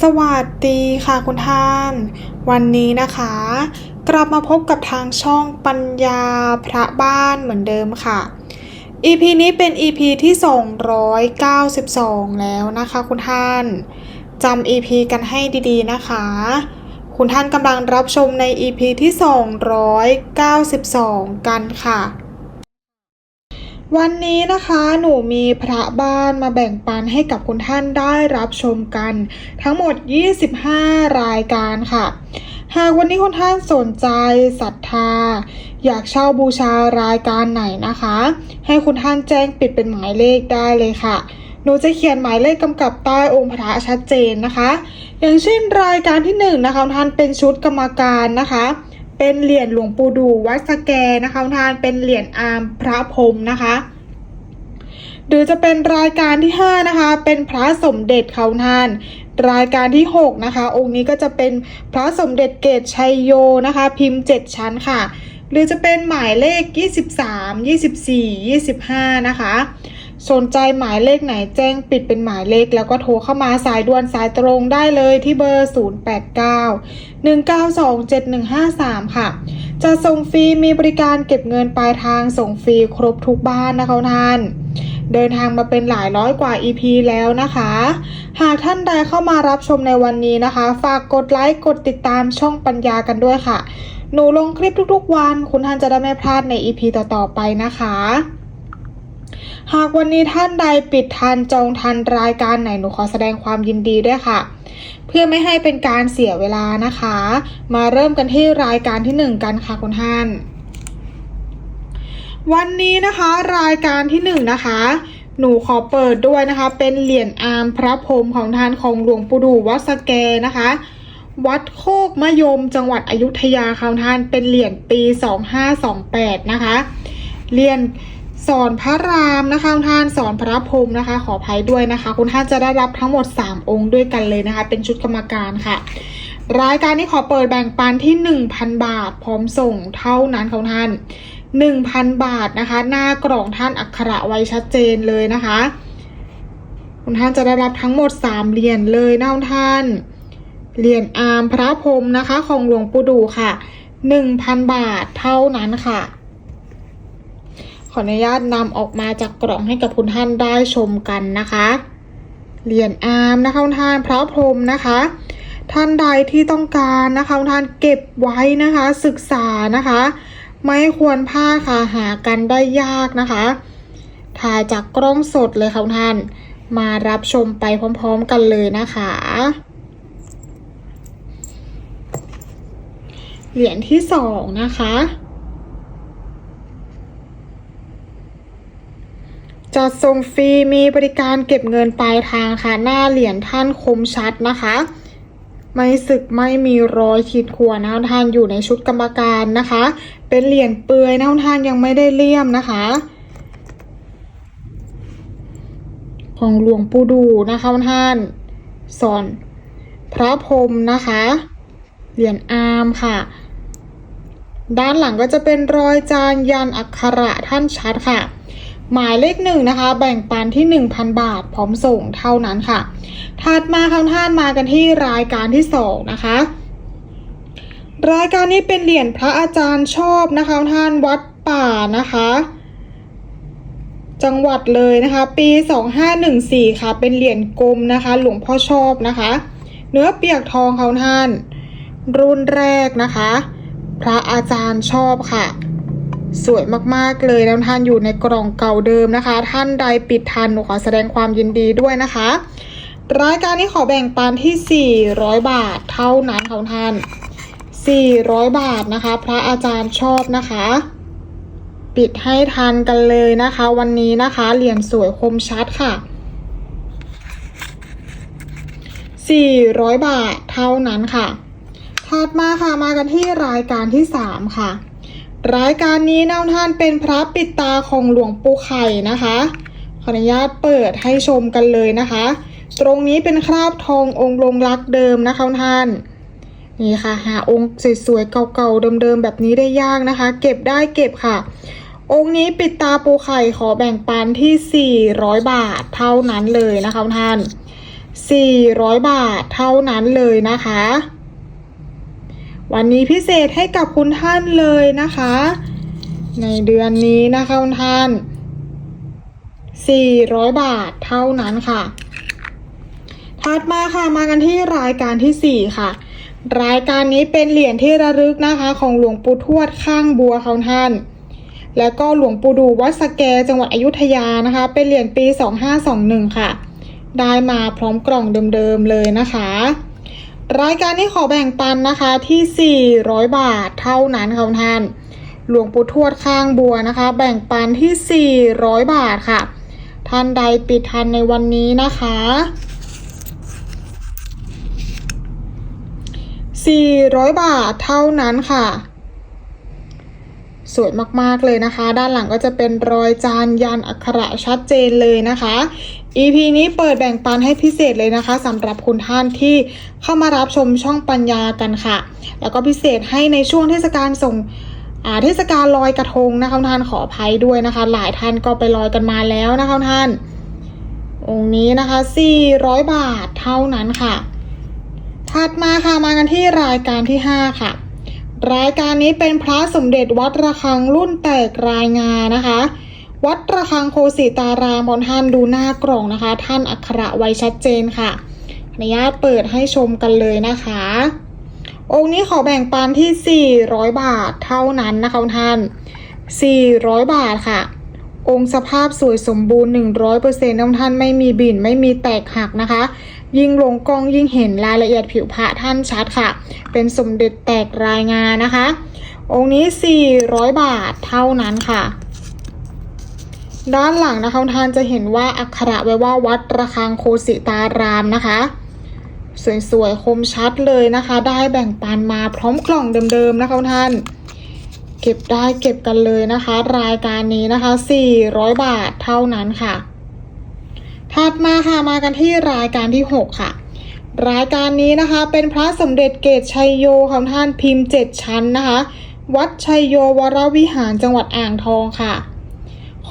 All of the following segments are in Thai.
สวัสดีค่ะคุณท่าน วันนี้นะคะ กลับมาพบกับทางช่องปัญญาพระบ้านเหมือนเดิมค่ะ EP นี้เป็น EP ที่ 292 แล้วนะคะคุณท่านจำ EP กันให้ดีๆนะคะ คุณท่านกำลังรับชมใน EP ที่ 292 กันค่ะ วันนี้นะคะหนูมีพระบ้านมาแบ่งปันให้กับคุณท่านได้รับชมกัน ทั้งหมด 25 รายการค่ะ หากวันนี้คุณท่านสนใจศรัทธา อยากเช่าบูชารายการไหนนะคะ ให้คุณท่านแจ้งปิดเป็นหมายเลขได้เลยค่ะหนูจะเขียนหมายเลขกำกับใต้องค์พระชัดเจนนะคะ อย่างเช่นรายการที่หนึ่งนะคะท่านเป็นชุดกรรมการนะคะ เป็นเหรียญหลวงปู่ดูวัดสแกนะคะท่านเป็นเหรียญอาร์มพระพรมนะคะหรือจะเป็นรายการที่ 5 นะคะ เป็นพระสมเด็จเขาท่าน รายการที่ 6 นะคะ องค์นี้ก็จะเป็นพระสมเด็จเกตชัยโยนะคะ พิมพ์ 7 ชั้นค่ะ หรือจะเป็นหมายเลข 23 24 25 นะคะ สนใจหมายเลขไหนแจ้งปิดเป็นหมายเลข แล้วก็โทรเข้ามาสายด่วนสายตรงได้เลยที่เบอร์ 089 192 7153 ค่ะ จะส่งฟรีมีบริการเก็บเงินปลายทางส่งฟรีครบทุกบ้านนะคะท่านเดินทางมาเป็นหลายร้อยกว่า EP แล้วนะคะ หากท่านใดเข้ามารับชมในวันนี้นะคะ ฝากกดไลค์กดติดตามช่องปัญญากันด้วยค่ะ หนูลงคลิปทุกๆวัน คุณท่านจะได้ไม่พลาดใน EP ต่อๆไปนะคะ หากวันนี้ท่านใดปิดทันจองทันรายการไหนหนูขอแสดงความยินดีด้วยค่ะ เพื่อไม่ให้เป็นการเสียเวลานะคะ มาเริ่มกันที่รายการที่หนึ่งกันค่ะคุณท่าน วันนี้นะคะรายการที่หนึ่งนะคะหนูขอเปิดด้วยนะคะ เป็นเหรียญอาร์มพระพรมของท่านของหลวงปู่ดูวัดสแกนะคะ วัดโคกมะยมจังหวัดอยุธยาค่ะท่านเป็นเหรียญปี 2528 นะคะเหรียญ สอนพระรามนะคะคุณท่านสอนพระพรหมนะคะ ขออภัยด้วยนะคะ คุณท่านจะได้รับทั้งหมด 3 องค์ด้วยกันเลยนะคะ เป็นชุดกรรมการค่ะ รายการนี้ขอเปิดแบ่งปันที่ 1,000 บาท พร้อมส่งเท่านั้นของท่าน 1,000 บาทนะคะ หน้ากล่องท่านอักขระไว้ชัดเจนเลยนะคะ คุณท่านจะได้รับทั้งหมด 3เหรียญเลยนะคุณท่านเหรียญอามพระพรหมนะคะ ของหลวงปู่ดูค่ะ 1,000 บาทเท่านั้นค่ะ ขออนุญาตนำออกมาจากกล่องให้กับคุณท่านได้ชมกันนะคะ เหรียญอาร์มนะคะคุณท่านพระพรหมนะคะ ท่านใดที่ต้องการนะคะคุณท่านเก็บไว้นะคะ ศึกษานะคะ ไม่ควรพลาดค่ะหากันได้ยากนะคะถ่ายจากกล้องสดเลยค่ะท่านมารับชมไปพร้อมๆกันเลยนะคะ เหรียญที่สองนะคะ จัดส่งฟรีมีบริการเก็บเงินปลายทางค่ะ หน้าเหรียญท่านคมชัดนะคะ ไม่สึกไม่มีรอยขีดข่วนนะท่านอยู่ในชุดกรรมการนะคะ เป็นเหรียญเปลือยนะท่านยังไม่ได้เลี่ยมนะคะ ของหลวงปู่ดูนะคะท่านสอน พระพรมนะคะ เหรียญอาร์มค่ะด้านหลังก็จะเป็นรอยจานยันอักขระท่านชัดค่ะ หมายเลขหนึ่งนะคะ แบ่งปันที่ 1,000 บาท พร้อมส่งเท่านั้นค่ะ ถัดมาคำท่านมากันที่รายการที่สองนะคะ รายการนี้เป็นเหรียญพระอาจารย์ชอบนะคะท่านวัดป่านะคะ จังหวัดเลยนะคะ ปี 2514 ค่ะ เป็นเหรียญกลมนะคะ หลวงพ่อชอบนะคะ เนื้อเปียกทองเขาท่าน รุ่นแรกนะคะ พระอาจารย์ชอบค่ะ สวยมากๆเลยแล้วท่านอยู่ในกล่องเก่าเดิมนะคะ ท่านใดปิดทันหนูขอแสดงความยินดีด้วยนะคะ รายการนี้ขอแบ่งปันที่ 400 บาทเท่านั้นของท่าน 400 บาทนะคะ พระอาจารย์ชอบนะคะ ปิดให้ทันกันเลยนะคะ วันนี้นะคะ เหรียญสวยคมชัดค่ะ 400 บาทเท่านั้นค่ะถัดมาค่ะมากันที่รายการที่ 3 ค่ะ รายการนี้นะท่านเป็นพระปิดตาของหลวงปู่ไข่นะคะ ขออนุญาตเปิดให้ชมกันเลยนะคะ ตรงนี้เป็นคราบทององค์ลงรักเดิมนะคะท่าน นี่ค่ะ หาองค์สวยๆเก่าๆเดิมๆแบบนี้ได้ยากนะคะ เก็บได้เก็บค่ะ องค์นี้ปิดตาปูไข่ขอแบ่งปันที่ 400 บาทเท่านั้นเลยนะคะท่าน 400 บาทเท่านั้นเลยนะคะ วันนี้พิเศษให้กับคุณท่านเลยนะคะ ในเดือนนี้นะคะคุณท่าน 400 บาทเท่านั้นค่ะถัดมาค่ะมากันที่รายการที่ 4 ค่ะ รายการนี้เป็นเหรียญที่ระลึกนะคะ ของหลวงปู่ทวดข้างบัวของท่าน แล้วก็หลวงปู่ดูวัดสแกจังหวัดอยุธยานะคะ เป็นเหรียญปี 2521 ค่ะ ได้มาพร้อมกล่องเดิมๆเลยนะคะ รายการนี้ขอแบ่งปันนะคะที่ 400 บาทเท่านั้นค่ะท่าน หลวงปู่ทวดข้างบัวนะคะ แบ่งปันที่ 400 บาทค่ะ ท่านใดปิดทันในวันนี้นะคะ 400 บาทเท่านั้นค่ะ สวยมากๆเลยนะคะ ด้านหลังก็จะเป็นรอยจานยันอักขระชัดเจนเลยนะคะ EP นี้เปิดแบ่งปันให้พิเศษเลยนะคะสำหรับคุณท่านที่เข้ามารับชมช่องปัญญากันค่ะ แล้วก็พิเศษให้ในช่วงเทศกาลส่งเทศกาลลอยกระทงนะคะท่านขออภัยด้วยนะคะ หลายท่านก็ไปลอยกันมาแล้วนะคะท่าน องค์นี้นะคะ 400 บาทเท่านั้นค่ะ ถัดมาค่ะมากันที่รายการที่ 5 ค่ะ รายการนี้เป็นพระสมเด็จวัดระฆังรุ่นแตกรายงานนะคะ วัดระฆังโคสิตารามของท่านดูหน้ากล่องนะคะ ท่านอักขระไว้ชัดเจนค่ะอนุญาตเปิดให้ชมกันเลยนะคะ องค์นี้ขอแบ่งปันที่ 400 บาทเท่านั้นนะคะท่าน 400 บาทค่ะ องค์สภาพสวยสมบูรณ์ 100%น้องท่านไม่มีบินไม่มีแตกหักนะคะ ยิ่งลงกล้องยิ่งเห็นรายละเอียดผิวพระท่านชัดค่ะ เป็นสมเด็จแตกรายงานนะคะ องค์นี้ 400 บาทเท่านั้นค่ะ ด้านหลังนะคะท่านจะเห็นว่าอักขระไว้ว่าวัดระฆังโคสิตารามนะคะ สวยๆ คมชัดเลยนะคะ ได้แบ่งปันมาพร้อมกล่องเดิมๆนะคะท่าน เก็บได้เก็บกันเลยนะคะ รายการนี้นะคะ 400 บาทเท่านั้นค่ะ ถัดมาค่ะมากันที่รายการที่ 6 ค่ะ รายการนี้นะคะเป็นพระสมเด็จเกตชัยโยของท่านพิมพ์ 7 ชั้นนะคะ วัดชัยโยวรวิหารจังหวัดอ่างทองค่ะ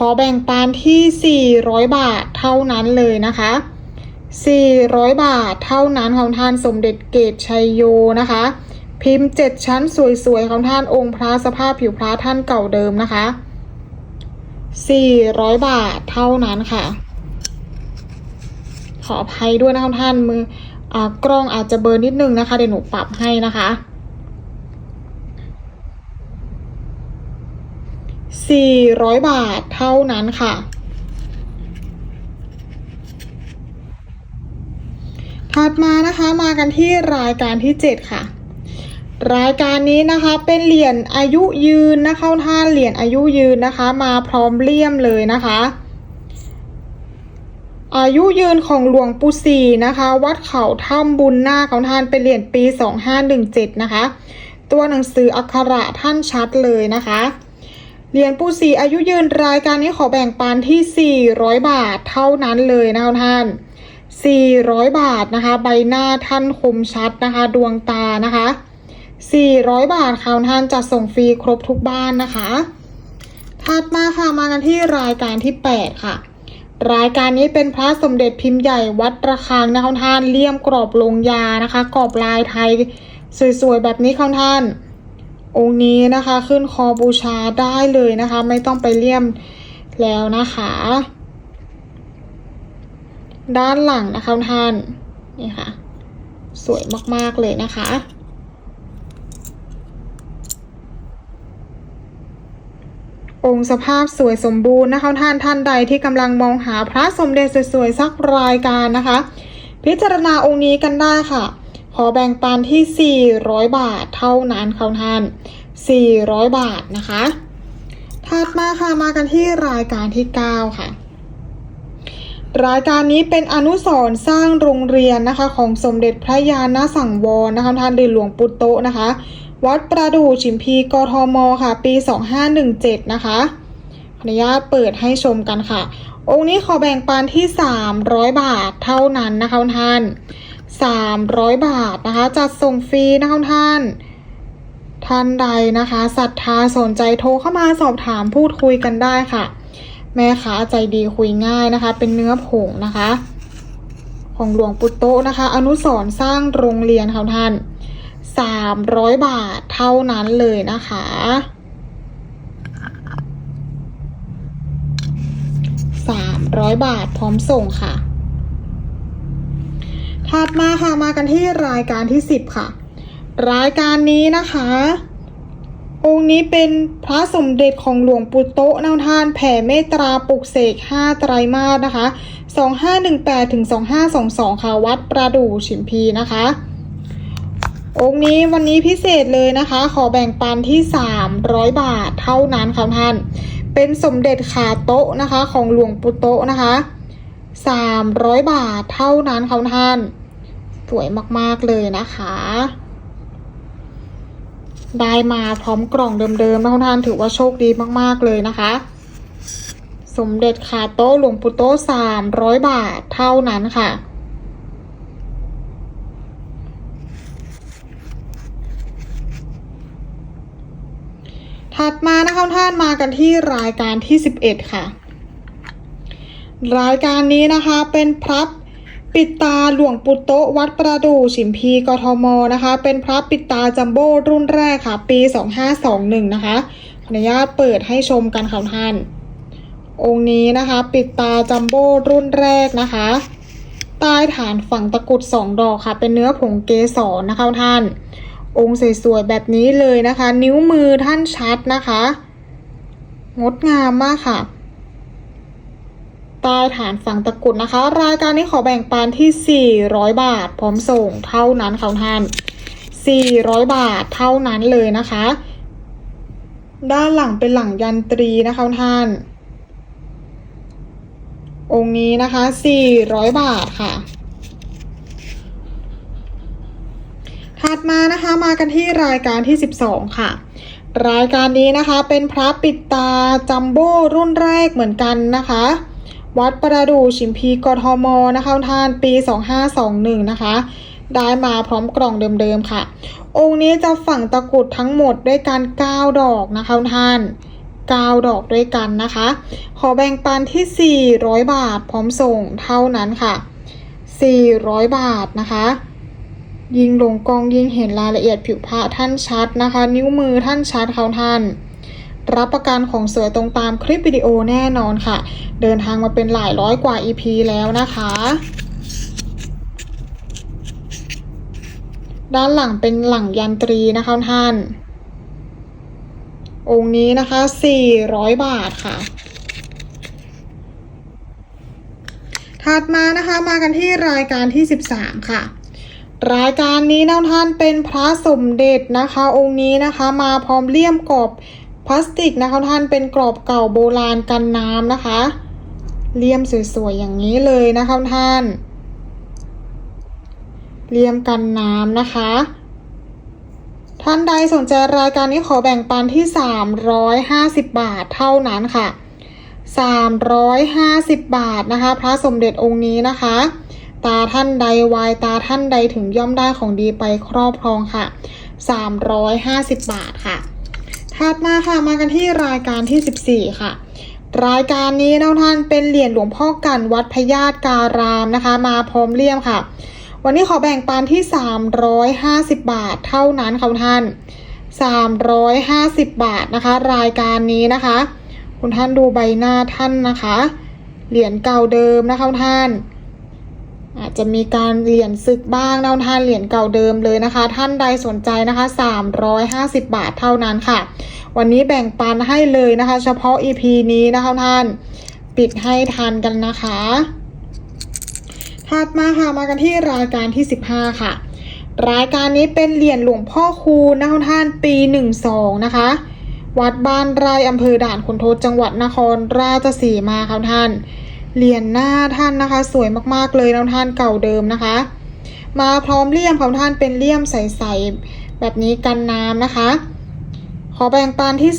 อแบ่งปันที่ 400 บาทเท่านั้นเลยนะคะ 400 บาทเท่านั้นของท่านสมเด็จเกตชัยโยนะคะ พิมพ์ 7 ชั้นสวยๆของท่านองค์พระสภาพผิวพระท่านเก่าเดิมนะคะ 400 บาทเท่านั้นค่ะ ขออภัยด้วยนะคะท่านมืออกล้องอาจจะเบอร์นิดนึงนะคะเดี๋ยวหนูปรับให้นะคะ 400 บาทเท่านั้นค่ะ ถัดมานะคะมากันที่รายการที่ 7 ค่ะรายการนี้นะคะเป็นเหรียญอายุยืนนะคะท่านเหรียญอายุยืนนะคะ มาพร้อมเลี่ยมเลยนะคะ อายุยืนของหลวงปู่ศรีนะคะ วัดเขาถ้ำบุญนาคของท่านเป็นเหรียญปี 2517 นะคะ ตัวหนังสืออักขระท่านชัดเลยนะคะ เหรียญปู่ศรีอายุยืนรายการนี้ขอแบ่งปันที่ 400 บาทเท่านั้นเลยนะคะท่าน 400 บาทนะคะ ใบหน้าท่านคมชัดนะคะ ดวงตานะคะ 400 บาทค่ะท่านจัดส่งฟรีครบทุกบ้านนะคะถัดมาค่ะมากันที่รายการที่ 8 ค่ะ รายการนี้เป็นพระสมเด็จพิมพ์ใหญ่วัดระฆังนะคะท่านเลี่ยมกรอบลงยานะคะ กรอบลายไทย สวยๆแบบนี้ค่ะท่าน องค์นี้นะคะขึ้นคอบูชาได้เลยนะคะ ไม่ต้องไปเลี่ยมแล้วนะคะ ด้านหลังนะคะท่านนี่ค่ะ สวยมากๆเลยนะคะองค์สภาพสวยสมบูรณ์นะคะท่านท่านใดที่กำลังมองหาพระสมเด็จสวยๆสักรายการนะคะ พิจารณาองค์นี้กันได้ค่ะ ขอแบ่งปันที่ 400 บาทเท่านั้นค่ะท่าน 400 บาทนะคะ ถัดมาค่ะมากันที่รายการที่ 9 ค่ะ รายการนี้เป็นอนุสรณ์สร้างโรงเรียนนะคะของสมเด็จพระยาณสังวรนะคะท่านเดชหลวงปุตโตนะคะ วัดประดู่ฉิมพีกทมค่ะ ปี 2517 นะคะขออนุญาตเปิดให้ชมกันค่ะ องค์นี้ขอแบ่งปันที่ 300 บาทเท่านั้นนะคะท่าน 300 บาทนะคะ จัดส่งฟรีนะคะท่าน ท่านใดนะคะศรัทธาสนใจโทรเข้ามาสอบถามพูดคุยกันได้ค่ะ แม่ค้าใจดีคุยง่ายนะคะ เป็นเนื้อผงนะคะ ของหลวงปู่โตนะคะ อนุสรสร้างโรงเรียนค่ะท่านสามร้อยบาทเท่านั้นเลยนะคะสามร้อยบาทพร้อมส่งค่ะ ถัดมาค่ะมากันที่รายการที่สิบค่ะ รายการนี้นะคะ องค์นี้เป็นพระสมเด็จของหลวงปู่โตะนาวทาน แผ่เมตตาปลุกเสก5ไตรมาสนะคะ 2518ถึง2522 ค่ะวัดประดู่ฉิมพีนะคะองค์นี้วันนี้พิเศษเลยนะคะ ขอแบ่งปันที่ 300 บาทเท่านั้นค่ะท่าน เป็นสมเด็จขาโต๊ะนะคะของหลวงปู่โตะนะคะ 300 บาทเท่านั้นค่ะท่าน วยมากๆเลยนะคะ ได้มาพร้อมกล่องเดิมๆนะคุณท่านถือว่าโชคดีมากๆเลยนะคะ สมเด็จขาโต๊ะหลวงปู่โต๊ะสามร้อยบาทเท่านั้นค่ะถัดมานะคะท่านมากันที่รายการที่ 11 ค่ะ รายการนี้นะคะเป็นพระ ปิดตาหลวงปู่โตวัดประดู่ฉิมพีกทมนะคะ เป็นพระปิดตาจัมโบ้รุ่นแรกค่ะ ปี 2521 นะคะขออนุญาตเปิดให้ชมกันค่ะท่าน องค์นี้นะคะ ปิดตาจัมโบ้รุ่นแรกนะคะ ใต้ฐานฝั่งตะกุดสองดอกค่ะ เป็นเนื้อผงเกสรนะคะท่าน องค์สวยๆแบบนี้เลยนะคะ นิ้วมือท่านชัดนะคะ งดงามมากค่ะ ใต้ฐานฝั่งตะกุดนะคะ รายการนี้ขอแบ่งปันที่ 400 บาท พร้อมส่งเท่านั้นค่ะท่าน 400 บาทเท่านั้นเลยนะคะ ด้านหลังเป็นหลังยันตรีนะคะท่าน องค์นี้นะคะ 400 บาทค่ะถัดมานะคะมากันที่รายการที่ 12 ค่ะ รายการนี้นะคะเป็นพระปิดตาจัมโบ้รุ่นแรกเหมือนกันนะคะ วัดประดูชิมพีกทมนะคะท่านปี 2521 นะคะ ได้มาพร้อมกล่องเดิมๆค่ะ องค์นี้จะฝังตะกรุดทั้งหมดด้วยกัน9ดอกนะคะท่าน9ดอกด้วยกันนะคะ ขอแบ่งปันที่ 400 บาทพร้อมส่งเท่านั้นค่ะ 400 บาทนะคะ ยิงลงกองยิงเห็นรายละเอียดผิวพระท่านชัดนะคะ นิ้วมือท่านชัดเขาท่าน รับประกันของเสวยตรงตามคลิปวิดีโอแน่นอนค่ะ เดินทางมาเป็นหลายร้อยกว่า EP แล้วนะคะ ด้านหลังเป็นหลังยันตรีนะคะท่าน องค์นี้นะคะ 400 บาทค่ะถัดมานะคะมากันที่รายการที่ 13 ค่ะ รายการนี้นะท่านเป็นพระสมเด็จนะคะ องค์นี้นะคะ มาพร้อมเลี่ยมกรอบ พลาสติกนะคะท่านเป็นกรอบเก่าโบราณกันน้ำนะคะเลี่ยมสวยๆอย่างนี้เลยนะคะท่าน เลี่ยมกันน้ำนะคะ ท่านใดสนใจรายการนี้ขอแบ่งปันที่ 350 บาทเท่านั้นค่ะ 350 บาทนะคะ พระสมเด็จองค์นี้นะคะ ตาท่านใดวายตาท่านใดถึงย่อมได้ของดีไปครอบครองค่ะ 350 บาทค่ะ ถัดมาค่ะมากันที่รายการที่ 14 ค่ะ รายการนี้นะท่านเป็นเหรียญหลวงพ่อกันวัดพญาตการามนะคะ มาพร้อมเลี่ยมค่ะ วันนี้ขอแบ่งปันที่ 350 บาทเท่านั้นค่ะท่าน 350 บาทนะคะ รายการนี้นะคะ คุณท่านดูใบหน้าท่านนะคะ เหรียญเก่าเดิมนะคะท่าน อาจจะมีการเหรียญศึกบ้างนะท่านเหรียญเก่าเดิมเลยนะคะ ท่านใดสนใจนะคะ 350 บาทเท่านั้นค่ะ วันนี้แบ่งปันให้เลยนะคะ เฉพาะ EP นี้นะคะท่าน ปิดให้ทันกันนะคะถัดมาค่ะมากันที่รายการที่ 15 ค่ะ รายการนี้เป็นเหรียญหลวงพ่อคูณนะคะท่านปี 12 นะคะ วัดบ้านไร่อำเภอด่านขุนทดจังหวัดนครราชสีมาค่ะท่าน เหรียญหน้าท่านนะคะ สวยมากๆเลยนะท่านเก่าเดิมนะคะ มาพร้อมเลี่ยมของท่านเป็นเลี่ยมใสๆแบบนี้กันน้ำนะคะ ขอแบ่งปันที่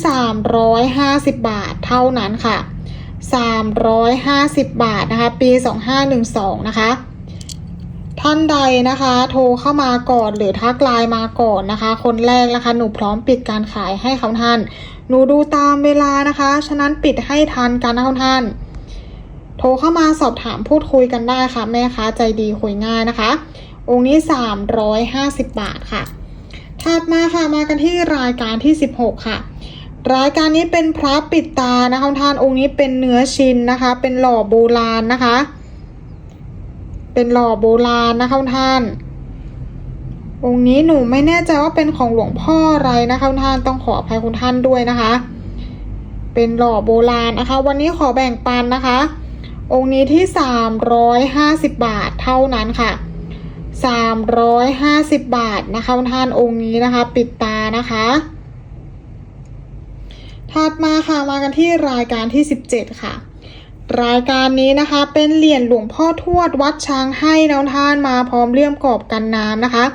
350 บาทเท่านั้นค่ะ 350 บาทนะคะ ปี 2512 นะคะ ท่านใดนะคะ โทรเข้ามาก่อนหรือทักไลน์มาก่อนนะคะ คนแรกนะคะ หนูพร้อมปิดการขายให้เขาท่าน หนูดูตามเวลานะคะ ฉะนั้นปิดให้ทันกันนะคะท่าน โรเข้ามาสอบถามพูดคุยกันได้ค่ะ แม่ค้าใจดีคุยง่ายนะคะ องค์นี้ 350 บาทค่ะถัดมาค่ะมากันที่รายการที่ 16 ค่ะ รายการนี้เป็นพระปิดตานะคะท่านองค์นี้เป็นเนื้อชินนะคะ เป็นหล่อโบราณนะคะ เป็นหล่อโบราณนะคะท่านองค์นี้หนูไม่แน่ใจว่าเป็นของหลวงพ่ออะไรนะคะท่านต้องขออภัยคุณท่านด้วยนะคะ เป็นหล่อโบราณนะคะ วันนี้ขอแบ่งปันนะคะ องค์นี้ที่ 350 บาทเท่านั้นค่ะ 350 บาทนะคะท่านองค์นี้นะคะ ปิดตานะคะ ถัดมาค่ะมากันที่รายการที่ 17 ค่ะ รายการนี้นะคะเป็นเหรียญหลวงพ่อทวดวัดช้างให้แนวท่านมาพร้อมเลี่ยมกรอบกันน้ำนะคะ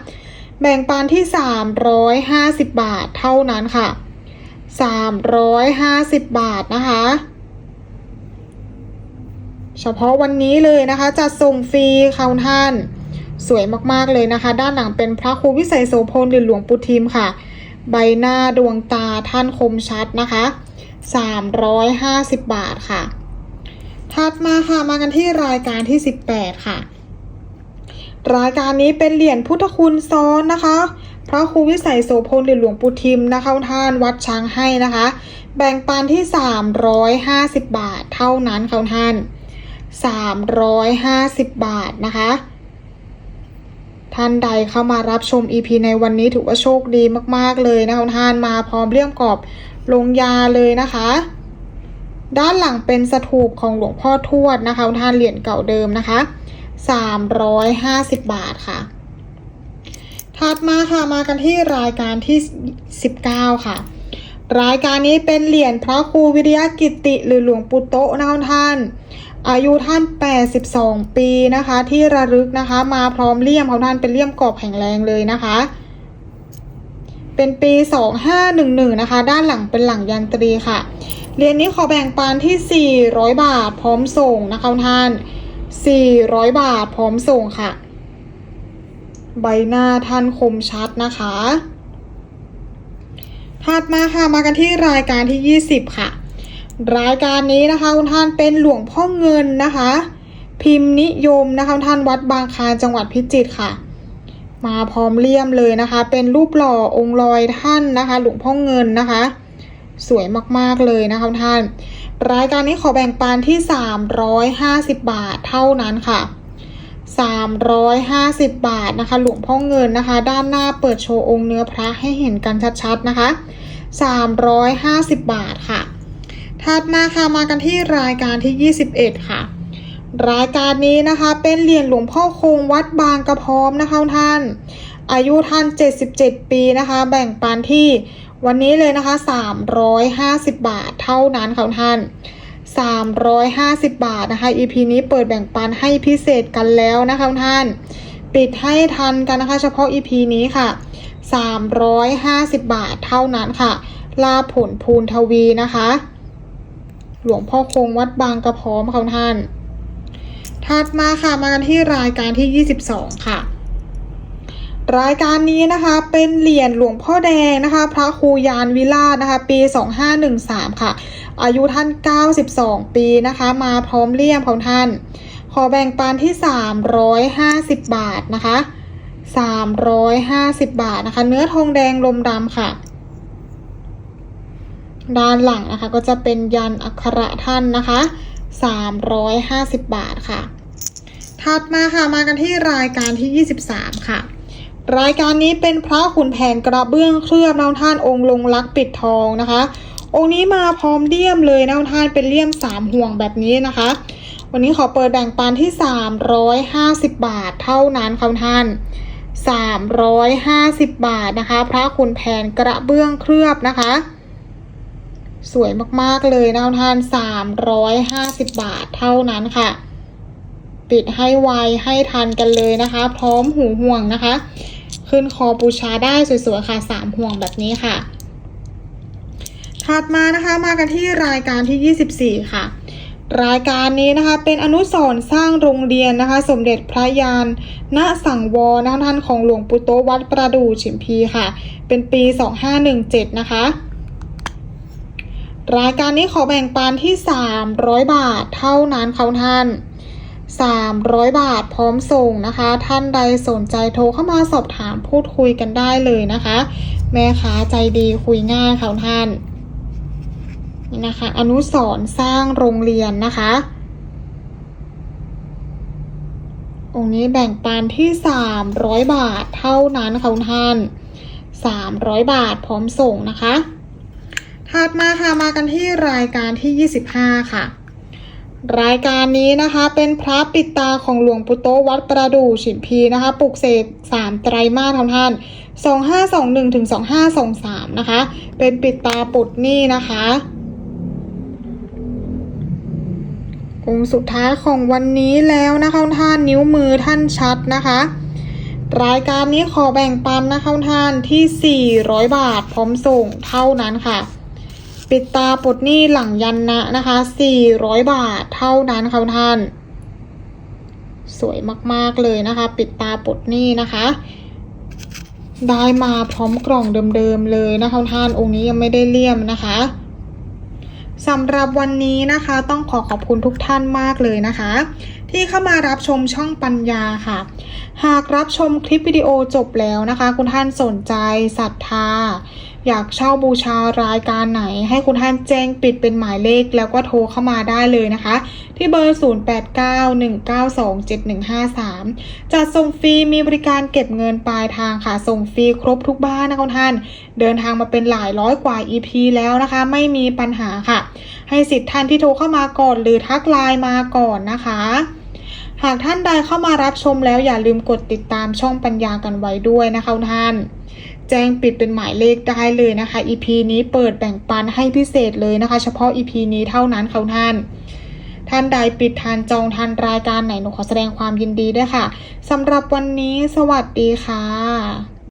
แบ่งปันที่ 350 บาทเท่านั้นค่ะ 350 บาทนะคะ เฉพาะวันนี้เลยนะคะ จะส่งฟรีค่ะคุณท่าน สวยมากๆเลยนะคะ ด้านหลังเป็นพระครูวิสัยโสพลหรือหลวงปู่ทิมค่ะ ใบหน้าดวงตาท่านคมชัดนะคะ 350 บาทค่ะ ถัดมาค่ะมากันที่รายการที่ 18 ค่ะ รายการนี้เป็นเหรียญพุทธคุณซ้อนนะคะพระครูวิสัยโสพลหรือหลวงปู่ทิมนะคะท่านวัดช้างให้นะคะ แบ่งปันที่ 350 บาทเท่านั้นค่ะท่าน 350 บาทนะคะ ท่านใดเข้ามารับชม EP ในวันนี้ถือว่าโชคดีมากๆเลยนะคะท่านมาพร้อมเลี่ยมกรอบลงยาเลยนะคะ ด้านหลังเป็นสถูปของหลวงพ่อทวดนะคะท่านเหรียญเก่าเดิมนะคะ 350 บาทค่ะ ถัดมาค่ะมากันที่รายการที่ 19 ค่ะรายการนี้เป็นเหรียญพระครูวิริยกิติหรือหลวงปู่โตนะคะท่าน อายุท่าน 82 ปีนะคะ ที่ระลึกนะคะ มาพร้อมเลี่ยมของท่านเป็นเลี่ยมกรอบแข็งแรงเลยนะคะ เป็นปี 2511 นะคะ ด้านหลังเป็นหลังยันตรีค่ะเหรียญนี้ขอแบ่งปันที่ 400 บาทพร้อมส่งนะคะท่าน 400 บาทพร้อมส่งค่ะ ใบหน้าท่านคมชัดนะคะถัดมาค่ะมากันที่รายการที่ 20 ค่ะ รายการนี้นะคะคุณท่านเป็นหลวงพ่อเงินนะคะ พิมพ์นิยมนะคะคุณท่านวัดบางคลานจังหวัดพิจิตรค่ะ มาพร้อมเลี่ยมเลยนะคะ เป็นรูปหล่อองค์ลอยท่านนะคะ หลวงพ่อเงินนะคะ สวยมากๆเลยนะคะคุณท่าน รายการนี้ขอแบ่งปันที่ 350 บาทเท่านั้นค่ะ 350 บาทนะคะ หลวงพ่อเงินนะคะ ด้านหน้าเปิดโชว์องค์เนื้อพระให้เห็นกันชัดๆนะคะ 350 บาทค่ะ ถัดมาค่ะมากันที่รายการที่ 21 ค่ะ รายการนี้นะคะเป็นเหรียญหลวงพ่อคงวัดบางกระพร้อมนะคะท่าน อายุท่าน 77 ปีนะคะ แบ่งปันที่วันนี้เลยนะคะ 350 บาทเท่านั้นค่ะท่าน 350 บาทนะคะ EP นี้เปิดแบ่งปันให้พิเศษกันแล้วนะคะท่าน ปิดให้ทันกันนะคะ เฉพาะ EP นี้ค่ะ 350 บาทเท่านั้นค่ะ ลาผลภูนทวีนะคะ หลวงพ่อคงวัดบางกระพร้อมค่ะท่าน ถัดมาค่ะมากันที่รายการที่ 22 ค่ะ รายการนี้นะคะเป็นเหรียญหลวงพ่อแดงนะคะ พระครูยานวิราชนะคะ ปี 2513 ค่ะ อายุท่าน 92 ปีนะคะ มาพร้อมเลี่ยมของท่าน ขอแบ่งปันที่ 350 บาทนะคะ 350 บาทนะคะ เนื้อทองแดงลมดำค่ะ ด้านหลังนะคะ ก็จะเป็นยันอักขระท่านนะคะ 350 บาทค่ะ ถัดมาค่ะมากันที่รายการที่ 23 ค่ะรายการนี้เป็นพระขุนแผนกระเบื้องเคลือบนาท่านองค์ลงลักปิดทองนะคะ องค์นี้มาพร้อมเลี่ยมเลยนาท่านเป็นเลี่ยมสามห่วงแบบนี้นะคะ วันนี้ขอเปิดแบ่งปันที่ 350 บาทเท่านั้นค่ะท่าน 350 บาทนะคะ พระขุนแผนกระเบื้องเคลือบนะคะ สวยมากๆเลยนะท่าน350บาทเท่านั้นค่ะ ปิดให้ไวให้ทันกันเลยนะคะ พร้อมหูห่วงนะคะ ขึ้นคอบูชาได้สวยๆค่ะ3ห่วงแบบนี้ค่ะ ถัดมานะคะมากันที่รายการที่ 24 ค่ะรายการนี้นะคะเป็นอนุสรณ์สร้างโรงเรียนนะคะ สมเด็จพระยานณสังวรนะคะท่านของหลวงปู่โตวัดประดู่ฉิมพีค่ะ เป็นปี 2517 นะคะ รายการนี้ขอแบ่งปันที่ 300 บาทเท่านั้นเขาท่าน 300 บาทพร้อมส่งนะคะ ท่านใดสนใจโทรเข้ามาสอบถามพูดคุยกันได้เลยนะคะ แม่ค้าใจดีคุยง่ายเขาท่านนี่นะคะ อนุสรสร้างโรงเรียนนะคะ องค์นี้แบ่งปันที่ 300 บาทเท่านั้นค่ะท่าน 300 บาทพร้อมส่งนะคะ ถัดมาค่ะมากันที่รายการที่ 25 ค่ะ รายการนี้นะคะเป็นพระปิดตาของหลวงปู่โตวัดประดู่ฉิมพีนะคะปลุกเสก3ไตรมาสท่านท่าน2521ถึง2523นะคะ เป็นปิดตาปลดนี้นะคะองค์สุดท้ายของวันนี้แล้วนะคะท่านนิ้วมือท่านชัดนะคะ รายการนี้ขอแบ่งปันนะคะท่านที่ 400 บาทพร้อมส่งเท่านั้นค่ะ ปิดตาปลดหนี้หลังยันนะนะคะ 400 บาทเท่านั้นค่ะท่าน สวยมากๆเลยนะคะ ปิดตาปลดหนี้นะคะ ได้มาพร้อมกล่องเดิมๆเลยนะคะท่านองค์นี้ยังไม่ได้เลี่ยมนะคะสำหรับวันนี้นะคะต้องขอขอบคุณทุกท่านมากเลยนะคะ ที่เข้ามารับชมช่องปัญญาค่ะ หากรับชมคลิปวิดีโอจบแล้วนะคะ คุณท่านสนใจศรัทธา อยากเช่าบูชารายการไหน ให้คุณท่านแจ้งปิดเป็นหมายเลขแล้วก็โทรเข้ามาได้เลยนะคะ ที่เบอร์ 0891927153 จัดส่งฟรีมีบริการเก็บเงินปลายทางค่ะ ส่งฟรีครบทุกบ้านนะคุณท่าน เดินทางมาเป็นหลายร้อยกว่า EP แล้วนะคะ ไม่มีปัญหาค่ะ ให้สิทธิ์ท่านที่โทรเข้ามาก่อน หรือทักไลน์มาก่อนนะคะหากท่านใดเข้ามารับชมแล้วอย่าลืมกดติดตามช่องปัญญากันไว้ด้วยนะคะท่าน แจ้งปิดเป็นหมายเลขได้เลยนะคะ EP นี้เปิดแบ่งปันให้พิเศษเลยนะคะ เฉพาะ EP นี้เท่านั้นค่ะท่านท่านใดปิดทานจองทานรายการไหนหนูขอแสดงความยินดีด้วยค่ะสำหรับวันนี้สวัสดีค่ะ